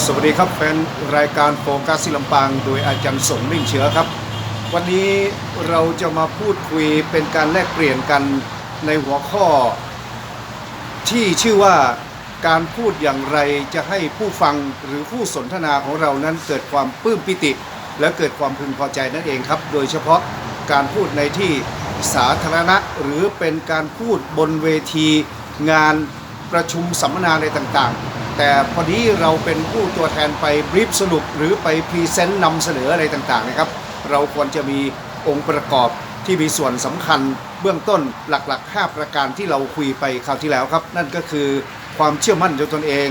สวัสดีครับแฟนรายการโฟกัสสิลำปาง โดยอาจารย์สมมิ่งเชื้อครับ วันนี้เราจะมาพูดคุยเป็นการแลกเปลี่ยนกันในหัวข้อ ที่ชื่อว่าการพูดอย่างไรจะให้ผู้ฟังหรือผู้สนทนาของเรานั้นเกิดความปลื้มปิติ และเกิดความพึงพอใจนั่นเองครับ โดยเฉพาะการพูดในที่สาธารณะหรือเป็นการพูดบนเวที งานประชุมสัมมนาอะไรต่างๆ แต่พอดีเราเป็นผู้ตัวแทนไปบรีฟสรุปหรือไปพรีเซนต์นำเสนออะไรต่างๆนะครับ เราควรจะมีองค์ประกอบที่มีส่วนสำคัญเบื้องต้นหลักๆ 5 ประการที่เราคุยไปคราวที่แล้วครับ นั่นก็คือความเชื่อมั่นในตนเอง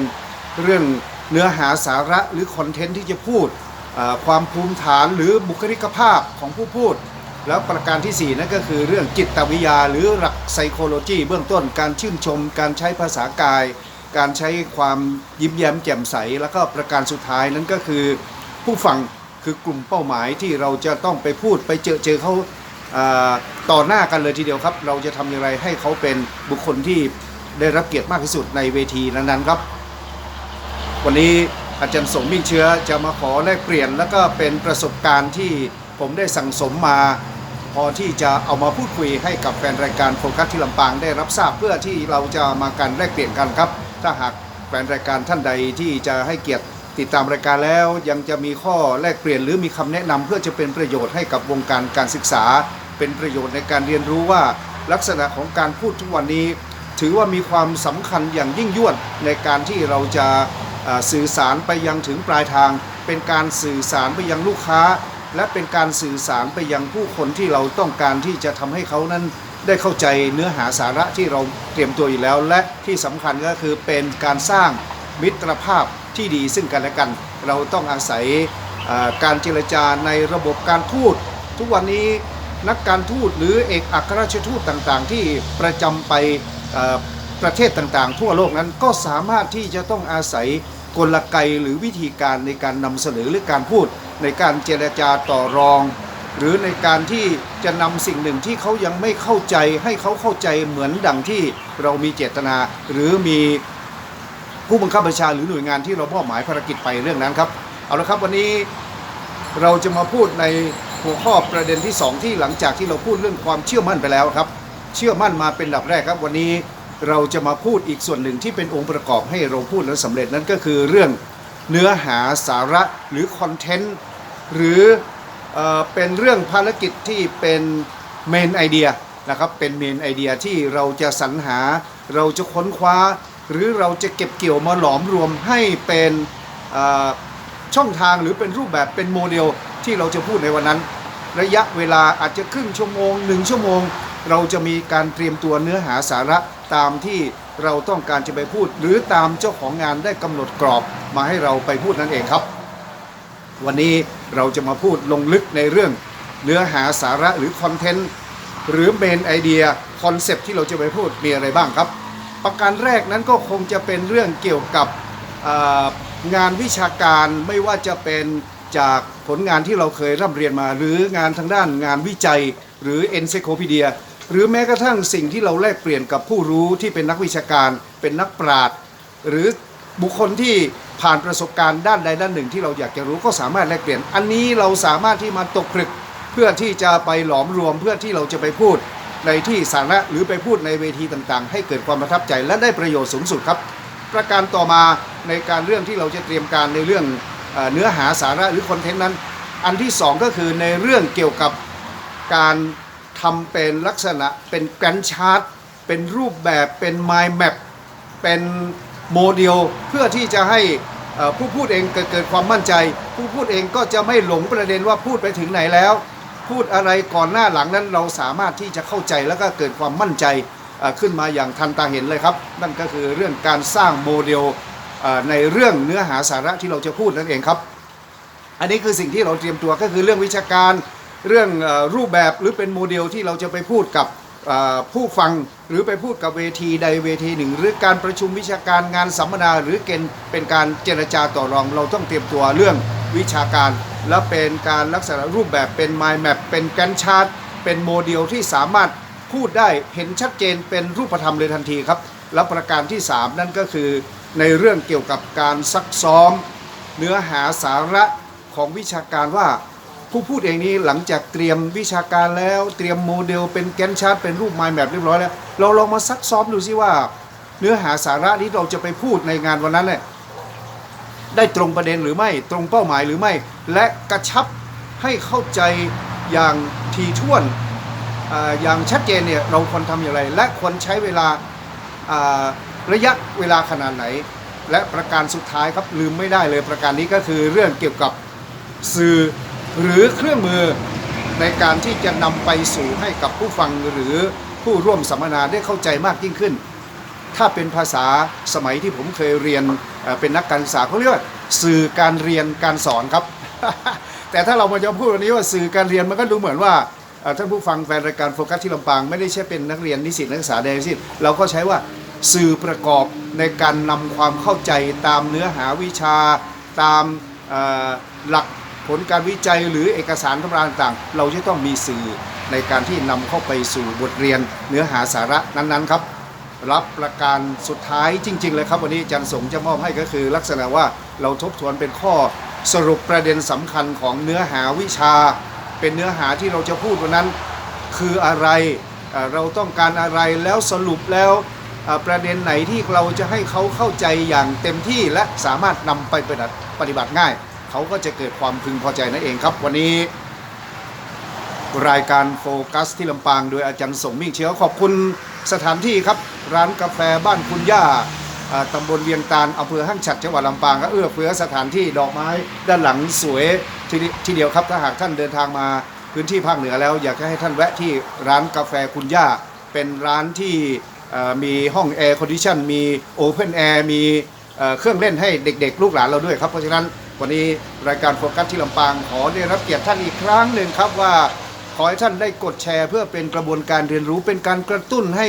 เรื่องเนื้อหาสาระหรือคอนเทนต์ที่จะพูด ความภูมิฐานหรือบุคลิกภาพของผู้พูด แล้วประการที่ 4 นั่นก็คือเรื่องจิตวิทยา หรือหลักไซโคโลจีเบื้องต้นการชื่นชม การใช้ภาษากาย การใช้ความยิ้มแย้มแจ่มใส แล้วก็ประการสุดท้ายนั่นก็คือผู้ฟังคือกลุ่มเป้าหมายที่เราจะต้องไปพูดไปเจอเจอเขาอ่าต่อหน้ากันเลยทีเดียวครับ เราจะทำอย่างไรให้เขาเป็นบุคคลที่ได้รับเกียรติมากที่สุดในเวทีนั้นๆครับ วันนี้อาจารย์สมมิ่งเชื้อจะมาขอแลกเปลี่ยน แล้วก็เป็นประสบการณ์ที่ผมได้สั่งสมมา พอที่จะเอามาพูดคุยให้กับแฟนรายการโฟกัสที่ลำปางได้รับทราบเพื่อที่เราจะมาการแลกเปลี่ยนกันครับ ถ้าหากแฟนรายการท่านใดที่จะให้เกียรติติดตามรายการแล้ว ยังจะมีข้อแลกเปลี่ยนหรือมีคำแนะนำเพื่อจะเป็นประโยชน์ให้กับวงการการศึกษา เป็นประโยชน์ในการเรียนรู้ว่าลักษณะของการพูดทุกวันนี้ ถือว่ามีความสำคัญอย่างยิ่งยวดในการที่เราจะสื่อสารไปยังถึงปลายทาง เป็นการสื่อสารไปยังลูกค้า และเป็นการสื่อสารไปยังผู้คนที่เราต้องการที่จะทำให้เขานั้น ได้เข้าใจเนื้อหาสาระที่เราเตรียมตัวอยู่แล้ว และที่สำคัญก็คือเป็นการสร้างมิตรภาพที่ดีซึ่งกันและกัน เราต้องอาศัยการเจรจาในระบบการทูตทุกวันนี้นักการทูตหรือเอกอัครราชทูตต่างๆ ที่ประจำไปประเทศต่างๆ ทั่วโลกนั้นก็สามารถที่จะต้องอาศัยกลไกหรือวิธีการในการนำเสนอหรือการพูดในการเจรจาต่อรอง หรือในการที่จะนำสิ่งหนึ่งที่เขายังไม่เข้าใจให้เขาเข้าใจเหมือนดังที่เรามีเจตนา หรือมีผู้บังคับบัญชาหรือหน่วยงานที่เรามอบหมายภารกิจไปเรื่องนั้นครับ เอาละครับวันนี้เราจะมาพูดในหัวข้อประเด็นที่ 2 ที่หลังจากที่เราพูดเรื่องความเชื่อมั่นไปแล้วครับ เชื่อมั่นมาเป็นดับแรกครับ วันนี้เราจะมาพูดอีกส่วนหนึ่งที่เป็นองค์ประกอบให้เราพูดแล้วสำเร็จนั่นก็คือเรื่องเนื้อหาสาระหรือคอนเทนต์หรือ เป็นเรื่องภารกิจที่เป็นเมนไอเดียนะครับเป็นเมนไอเดียที่เราจะสรรหาเราจะค้นคว้า หรือเราจะเก็บเกี่ยวมาหลอมรวมให้เป็นช่องทางหรือเป็นรูปแบบเป็นโมเดลที่เราจะพูดในวันนั้น ระยะเวลาอาจจะครึ่งชั่วโมงหนึ่งชั่วโมง เราจะมีการเตรียมตัวเนื้อหาสาระตามที่เราต้องการจะไปพูด หรือตามเจ้าของงานได้กำหนดกรอบมาให้เราไปพูดนั่นเองครับ วันนี้ เราจะมาพูดลงลึกในเรื่องเนื้อหาสาระหรือคอนเทนต์หรือเมนไอเดียคอนเซปที่เราจะไปพูดมีอะไรบ้างครับ ประการแรกนั้นก็คงจะเป็นเรื่องเกี่ยวกับงานวิชาการไม่ว่าจะเป็นจากผลงานที่เราเคยร่ำเรียนมา หรืองานทางด้านงานวิจัย หรือ e n c y c l o p e d i a หรือแม้กระทั่งสิ่งที่เราแลกเปลี่ยนกับผู้รู้ที่เป็นนักวิชาการ เป็นนักปราชญ์หรือ บุคคลที่ผ่านประสบการณ์ด้านใดด้านหนึ่งที่เราอยากจะรู้ก็สามารถแลกเปลี่ยน อันนี้เราสามารถที่มาตกผลึกเพื่อที่จะไปหลอมรวมเพื่อที่เราจะไปพูดในที่สาธารณะหรือไปพูดในเวทีต่างๆ ให้เกิดความประทับใจและได้ประโยชน์สูงสุดครับ ประการต่อมาในการเรื่องที่เราจะเตรียมการในเรื่องเนื้อหาสาระหรือคอนเทนต์นั้น อันที่สองก็คือในเรื่องเกี่ยวกับการทำเป็นลักษณะเป็นแกรนชาร์ตเป็นรูปแบบเป็นไมล์แมปเป็น โมเดลเพื่อที่จะให้ผู้พูดเองเกิดความมั่นใจ ผู้พูดเองก็จะไม่หลงประเด็นว่าพูดไปถึงไหนแล้ว พูดอะไรก่อนหน้าหลังนั้นเราสามารถที่จะเข้าใจแล้วก็เกิดความมั่นใจขึ้นมาอย่างทันตาเห็นเลยครับ นั่นก็คือเรื่องการสร้างโมเดลในเรื่องเนื้อหาสาระที่เราจะพูดนั่นเองครับ อันนี้คือสิ่งที่เราเตรียมตัวก็คือเรื่องวิชาการเรื่องรูปแบบหรือเป็นโมเดลที่เราจะไปพูดกับ ผู้ฟังหรือไปพูดกับเวทีใดเวทีหนึ่ง หรือการประชุมวิชาการงานสัมมนาหรือเกณฑ์เป็นการเจรจาต่อรอง เราต้องเตรียมตัวเรื่องวิชาการ และเป็นการลักษณะรูปแบบเป็น mind map เป็นแกนชาร์ตเป็นโมเดลที่สามารถพูดได้เห็นชัดเจนเป็นรูปธรรมเลยทันทีครับ และประการที่ 3 นั่นก็คือ ในเรื่องเกี่ยวกับการซักซ้อม เนื้อหาสาระของวิชาการว่า ผู้พูดเองนี้หลังจากเตรียมวิชาการแล้วเตรียมโมเดลเป็นแกนชาร์ตเป็นรูปไมล์แมปเรียบร้อยแล้วเราลองมาซักซ้อมดูซิว่า เนื้อหาสาระที่เราจะไปพูดในงานวันนั้นเนี่ยได้ตรงประเด็นหรือไม่ตรงเป้าหมายหรือไม่ และกระชับให้เข้าใจอย่างทีท่วนออย่างชัดเจนเนี่ยเราควรทำอย่างไร และควรใช้เวลาระยะเวลาขนาดไหน และประการสุดท้ายครับลืมไม่ได้เลยประการนี้ก็คือเรื่องเกี่ยวกับสื่อ หรือเครื่องมือในการที่จะนำไปสู่ให้กับผู้ฟังหรือผู้ร่วมสัมมนาได้เข้าใจมากยิ่งขึ้น ถ้าเป็นภาษาสมัยที่ผมเคยเรียนเป็นนักการศึกษาเขาเรียกว่าสื่อการเรียนการสอนครับ แต่ถ้าเรามาจะพูดวันนี้ว่าสื่อการเรียนมันก็ดูเหมือนว่าท่านผู้ฟังแฟนรายการโฟกัสที่ลำปางไม่ได้ใช่เป็นนักเรียนนิสิตนักศึกษาใดทั้งสิ้นเราก็ใช้ว่าสื่อประกอบในการนำความเข้าใจตามเนื้อหาวิชาตามหลัก ผลการวิจัยหรือเอกสารธรราต่างๆ เราจะต้องมีสื่อในการที่นำเข้าไปสู่บทเรียนเนื้อหาสาระนั้นๆครับ รับประการสุดท้ายจริง ๆ เลยครับ วันนี้อาจารย์สงฆ์จะมอบให้ก็คือ ลักษณะว่าเราทบทวนเป็นข้อสรุปประเด็นสำคัญของเนื้อหาวิชา เป็นเนื้อหาที่เราจะพูดวันนั้น คืออะไรเอ่อเราต้องการอะไรแล้วสรุปแล้วเอ่อประเด็นไหนที่เราจะให้เขาเข้าใจอย่างเต็มที่และสามารถนำไปปฏิบัติปฏิบัติง่าย เขาก็จะเกิดความพึงพอใจนั่นเองครับ วันนี้รายการโฟกัสที่ลำปางโดยอาจารย์สมมิ่งเชื้อขอบคุณสถานที่ครับ ร้านกาแฟบ้านคุณย่าตำบลเวียงตาลอำเภอห้างฉัดจังหวัดลำปางก็เอื้อเฟื้อสถานที่ดอกไม้ด้านหลังสวยทีเดีทีเดียวครับถ้าหากท่านเดินทางมาพื้นที่ภาคเหนือแล้ว อยากจะให้ท่านแวะที่ร้านกาแฟคุณย่า เป็นร้านที่มีห้องแอร์คอนดิชันมีโอเพนแอร์มีเครื่องเล่นให้เด็กๆ ลูกหลานเราด้วยครับ เพราะฉะนั้น วันนี้รายการโฟกัสที่ลำปางขอได้รับเกียรติท่านอีกครั้งหนึ่งครับว่าขอให้ท่านได้กดแชร์ เพื่อเป็นกระบวนการเรียนรู้เป็นการกระตุ้นให้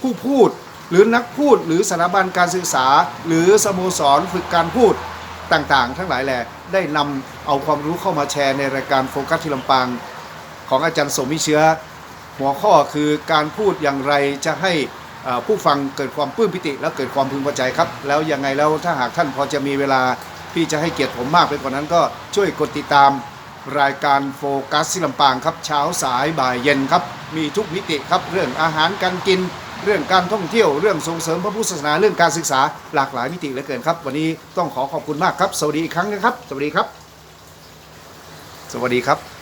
ผู้พูด หรือนักพูด หรือสถาบันการศึกษา หรือสโมสรฝึกการพูดต่างๆ ทั้งหลายแหละได้นำเอาความรู้เข้ามาแชร์ในรายการโฟกัสที่ลำปางของอาจารย์สมิเชื้อ หัวข้อคือการพูดอย่างไรจะให้ผู้ฟังเกิดความปลื้มปิติ และเกิดความพึงพอใจครับ แล้วยังไงแล้วถ้าหากท่านพอจะมีเวลา ที่จะให้เกียรติผมมากไปกว่านั้นก็ช่วยกดติดตามรายการโฟกัสที่ลำปางครับเช้าสายบ่ายเย็นครับ มีทุกมิติครับเรื่องอาหารการกิน เรื่องการท่องเที่ยวเรื่องส่งเสริมพระพุทธศาสนาเรื่องการศึกษาหลากหลายมิติเหลือเกินครับ วันนี้ต้องขอขอบคุณมากครับ สวัสดีอีกครั้งนะครับ สวัสดีครับ สวัสดีครับ